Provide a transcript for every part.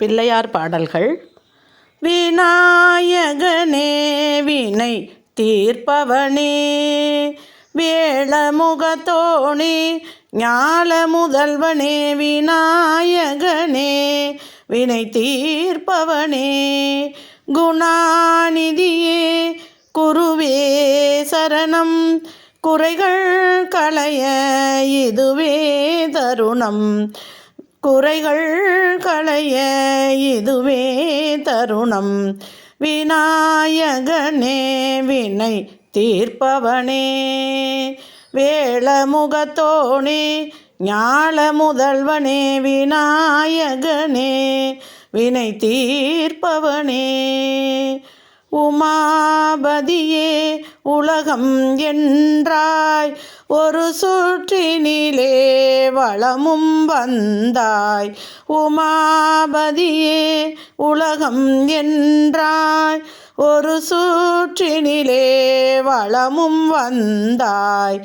பிள்ளையார் பாடல்கள். விநாயகனே வினை தீர்ப்பவனே வேளமுகத்தோணே ஞால முதல்வனே விநாயகனே வினை தீர்ப்பவனே. குணாநிதியே குருவே சரணம் குறைகள் களைய இதுவே தருணம். குறைகள் களைய இதுவே தருணம். விநாயகனே வினை தீர்ப்பவனே. வேளமுகத்தோனே ஞால முதல்வனே விநாயகனே வினை தீர்ப்பவனே. உமாபதியே உலகம் என்றாய். ஒரு சுற்றினிலே வளமும் வந்தாய். உமாபதியே உலகம் என்றாய். ஒரு சுற்றினிலே வளமும் வந்தாய்.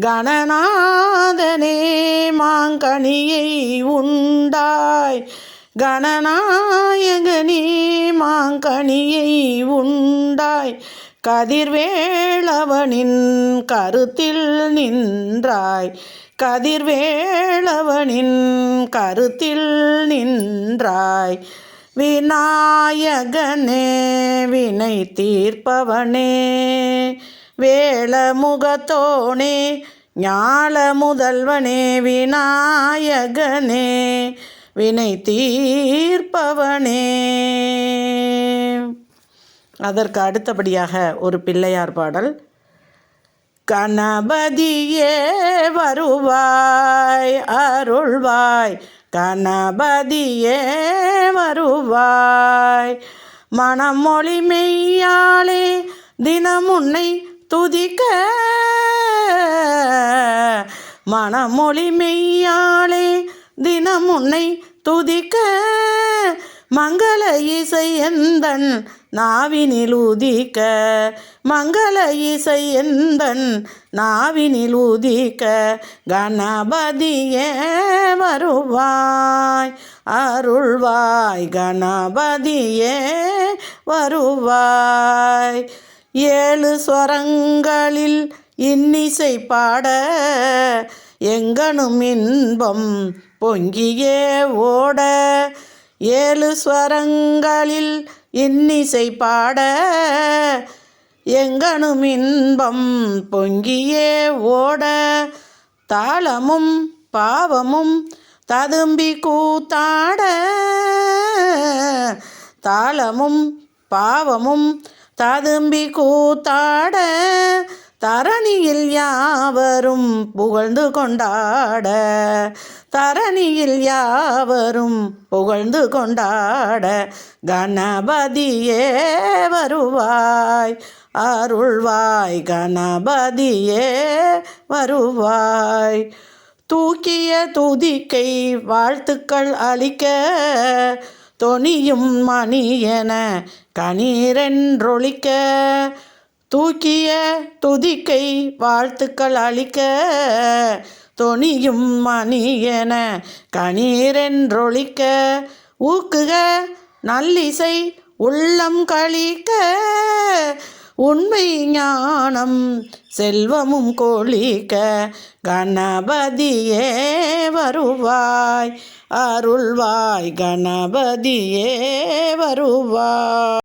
கணநாதனே மாங்கனியை உண்டாய். கணநாயகனே மாங்கனியை உண்டாய். கதிர்வேளவனின் கருத்தில் நின்றாய். கதிர்வேளவனின் கருத்தில் நின்றாய். விநாயகனே வினை தீர்ப்பவனே வேளமுகத்தோனே ஞால முதல்வனே விநாயகனே வினை தீர்ப்பவனே அதற்கு அடுத்தபடியாக ஒரு பிள்ளையார் பாடல். கணபதியே வருவாய் அருள்வாய். கணபதியே வருவாய். மனமொழி மெய்யாலே தினமுன்னை துதிக்க. மனமொழி மெய்யாலே தினமுன்னை துதிக்க மங்கள இசை எந்தன் நாவினில் உதிக்க? மங்கள இசை எந்தன் நாவினில் உதிக்க? கணபதியே வருவாய் அருள்வாய். கணபதியே வருவாய். ஏழு ஸ்வரங்களில் இன்னிசை பாட எங்கனும் இன்பம் பொங்கியே ஓட ஏழு ஸ்வரங்களில் இன்னிசை பாட. எங்கனும் இன்பம் பொங்கியே ஓட. தாளமும் பாவமும் ததும்பி கூத்தாட. தாளமும் பாவமும் ததும்பி கூத்தாட. தரணியில் யாவரும் புகழ்ந்து கொண்டாட தரணியில் யாவரும் புகழ்ந்து கொண்டாட கணபதியே வருவாய் அருள்வாய் கணபதியே வருவாய். தூக்கிய துதிக்கை வாழ்த்துக்கள் அளிக்க தொனியும் மணி என கணீரென்றொழிக்க தூக்கிய துதிக்கை வாழ்த்துக்கள் அளிக்க தொனியும் மணி என கணீரென்றொழிக்க ஊக்குக நல்லிசை உள்ளம் கழிக்க உண்மை ஞானம் செல்வமும் கொளிக்க கணபதியே வருவாய் அருள்வாய் கணபதியே வருவாய்.